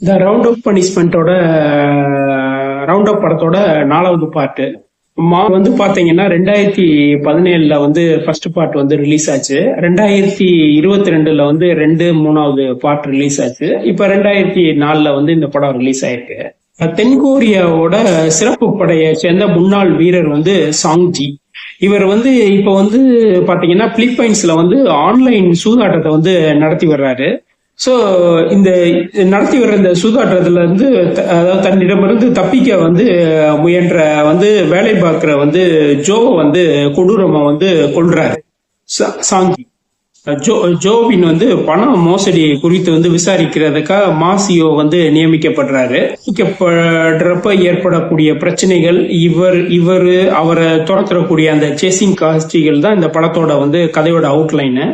இந்த round of பனிஷ்மெண்ட்டோட round up படத்தோட நாலாவது பார்ட்டு மா வந்து பாத்தீங்கன்னா ரெண்டாயிரத்தி பதினேழுல வந்து ஃபர்ஸ்ட் பார்ட் வந்து ரிலீஸ் ஆச்சு. ரெண்டாயிரத்தி இருபத்தி ரெண்டுல வந்து ரெண்டு மூணாவது பார்ட் ரிலீஸ் ஆச்சு. இப்ப ரெண்டாயிரத்தி நாலுல வந்து இந்த படம் ரிலீஸ் ஆயிருக்கு. தென்கொரியாவோட சிறப்பு படையை சேர்ந்த முன்னாள் வீரர் வந்து சாங்ஜி இவர் வந்து இப்ப வந்து பாத்தீங்கன்னா பிலிப்பைன்ஸ்ல வந்து ஆன்லைன் சூதாட்டத்தை வந்து நடத்தி வர்றாரு. சோ இந்த நடத்தி வர்ற இந்த சூதாட்டத்துல இருந்து த- அதாவது தன்னிடமிருந்து தப்பிக்க வந்து முயன்ற வந்து வேலை பார்க்கிற வந்து ஜோ வந்து கொடூரமா வந்து கொள்றாரு சா- சாங்கி ஜோ ஜோவின் வந்து பண மோசடி குறித்து வந்து விசாரிக்கிறதுக்காக மாசியோ வந்து நியமிக்கப்படுறாரு. நியமிக்கப்படுறப்ப ஏற்படக்கூடிய பிரச்சனைகள் இவர் இவர் அவரை துரத்துறக்கூடிய அந்த சேசிங் காஸ்டிகள் தான் இந்த படத்தோட வந்து கதையோட அவுட்லைனு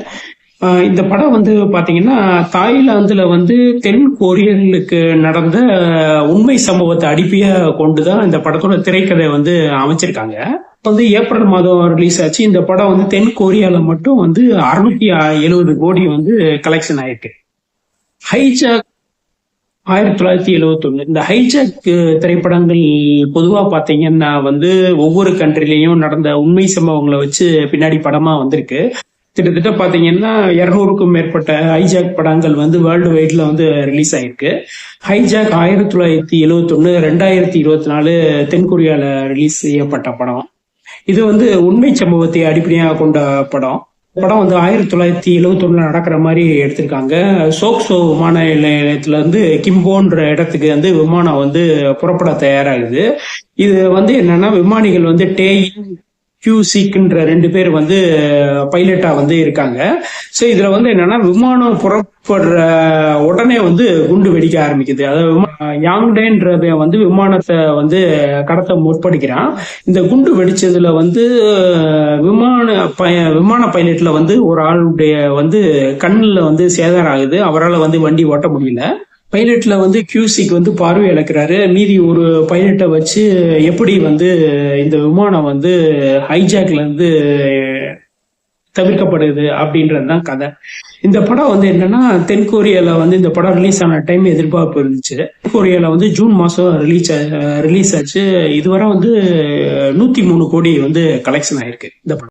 இந்த படம் வந்து பாத்தீங்கன்னா தாய்லாந்துல வந்து தென் கொரியர்களுக்கு நடந்த உண்மை சம்பவத்தை அடிப்பையா கொண்டுதான் இந்த படத்தோட திரைக்கதை வந்து அமைச்சிருக்காங்க. வந்து ஏப்ரல் மாதம் ரிலீஸ் ஆச்சு. இந்த படம் வந்து தென் கொரியால மட்டும் வந்து அறுநூத்தி எழுபது கோடி வந்து கலெக்ஷன் ஆயிருக்கு. ஹைஜாக் ஆயிரத்தி தொள்ளாயிரத்தி எழுவத்தொன்னு. இந்த ஹைஜாக் திரைப்படங்கள் பொதுவா பாத்தீங்கன்னா வந்து ஒவ்வொரு கண்ட்ரிலையும் நடந்த உண்மை சம்பவங்களை வச்சு பின்னாடி படமா வந்திருக்கு. கிட்டத்தட்ட பாத்தீங்கன்னா இருநூறுக்கும் மேற்பட்ட ஹைஜாக் படங்கள் வந்து வேர்ல்டு வைட்ல வந்து ரிலீஸ் ஆயிருக்கு. ஹைஜாக் ஆயிரத்தி தொள்ளாயிரத்தி எழுவத்தொன்னு ரெண்டாயிரத்தி இருபத்தி நாலு தென்கொரியால ரிலீஸ் செய்யப்பட்ட படம். இது வந்து உண்மை சம்பவத்தை அடிப்படையாக கொண்ட படம். படம் வந்து ஆயிரத்தி தொள்ளாயிரத்தி எழுவத்தொன்னுல நடக்கிற மாதிரி எடுத்திருக்காங்க. சோக்சோ விமான நிலையத்துல இருந்து கிம்போன்ற இடத்துக்கு வந்து விமானம் வந்து புறப்பட தயாராகுது. இது வந்து என்னன்னா விமானிகள் வந்து டேயின் கியூசிக்ன்ற ரெண்டு பேர் வந்து பைலட்டா வந்து இருக்காங்க. ஸோ இதுல வந்து என்னன்னா விமானம் புறப்படுற உடனே வந்து குண்டு வெடிக்க ஆரம்பிக்குது. அதாவது விமா- வந்து விமானத்தை வந்து கடத்த முற்படுகிறான். இந்த குண்டு வெடிச்சதுல வந்து விமான பய விமான பைலட்ல வந்து ஒரு ஆளுடைய வந்து கண்ணில் வந்து சேதாரம் ஆகுது. அவரால் வந்து வண்டி ஓட்ட முடியல. பைலட்ல வந்து கியூசிக்கு வந்து பார்வை இழக்கிறாரு. மீதி ஒரு பைலட்டை வச்சு எப்படி வந்து இந்த விமானம் வந்து ஹைஜாக்ல இருந்து தவிர்க்கப்படுது அப்படின்றது தான் கதை. இந்த படம் வந்து என்னன்னா தென்கொரியால வந்து இந்த படம் ரிலீஸ் ஆன டைம் எதிர்பார்ப்பு இருந்துச்சு. தென்கொரியால வந்து ஜூன் மாசம் ரிலீஸ் ரிலீஸ் ஆச்சு. இதுவரை வந்து நூத்தி மூணு கோடி வந்து கலெக்ஷன் ஆயிருக்கு இந்த படம்.